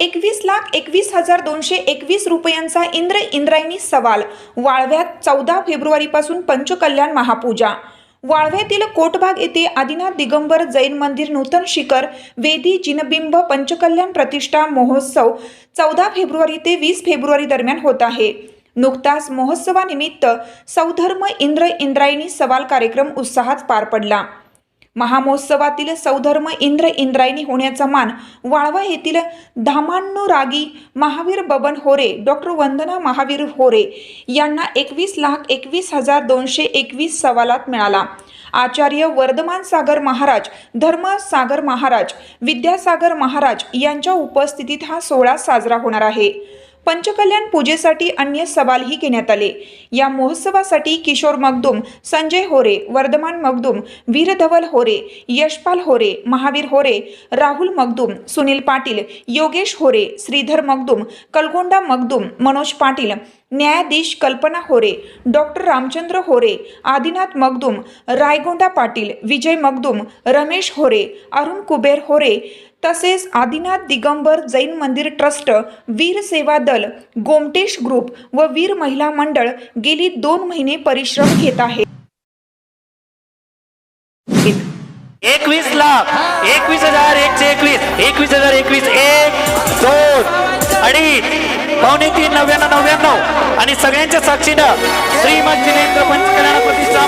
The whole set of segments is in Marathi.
एकवीस लाख एकवीस हजार दोनशे एकवीस रुपयांचा इंद्र इंद्रायणी सवाल. वाळव्यात चौदा फेब्रुवारीपासून पंचकल्याण महापूजा. वाळव्यातील कोटबाग येथे आदिनाथ दिगंबर जैन मंदिर नूतन शिखर वेदी जिनबिंब पंचकल्याण प्रतिष्ठा महोत्सव चौदा फेब्रुवारी ते वीस फेब्रुवारी दरम्यान होत आहे. नुकताच महोत्सवानिमित्त सौधर्म इंद्र इंद्रायणी सवाल कार्यक्रम उत्साहात पार पडला. महामहोत्सवातील सौधर्म इंद्र इंद्रायणी होण्याचा मान वाळवा येथील धामानुरागी महावीर बबन होरे डॉक्टर वंदना महावीर होरे यांना एकवीस लाख एकवीस हजार दोनशे एकवीस सवालात मिळाला. आचार्य वर्धमान सागर महाराज धर्मसागर महाराज विद्यासागर महाराज यांच्या उपस्थितीत हा सोहळा साजरा होणार आहे. पंचकल्याण पूजेसाठी अन्य सवालही घेण्यात आले. या महोत्सवासाठी किशोर मगदुम संजय होरे वर्धमान मगदुम वीरधवल होरे यशपाल होरे महावीर होरे राहुल मगदुम सुनील पाटील योगेश होरे श्रीधर मगदुम कलगोंडा मगदुम मनोज पाटील न्यायाधीश कल्पना होरे डॉक्टर रामचंद्र होरे आदिनाथ मगदुम रायगोंडा पाटील विजय मगदुम रमेश होरे अरुण कुबेर होरे तसेच आदिनाथ दिगंबर जैन मंदिर ट्रस्ट वीर सेवा दल गोमटेश ग्रुप व वीर महिला मंडळ गेली दोन महिने परिश्रम घेत आहे. एकवीस लाख एकवीस हजार एकशे एकवीस एकवीस हजार एकवीस एक दोन अडीच पावणे तीन नव्याण्णव नव्याण्णव. आणि सगळ्यांच्या साक्षीनं श्रीमद जिनेंद्र पंचकल्याण प्रतिष्ठा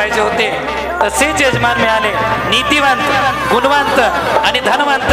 पाहिजे होते. तसेच यजमान मिळाले. नीतिवंत गुणवंत आणि धनवंत.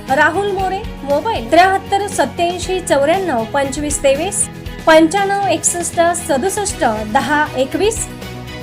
राहुल मोरे मोबाईल त्र्याहत्तर सत्याऐंशी चौऱ्याण्णव पंचवीस तेवीस पंच्याण्णव एकसष्ट सदुसष्ट दहा एकवीस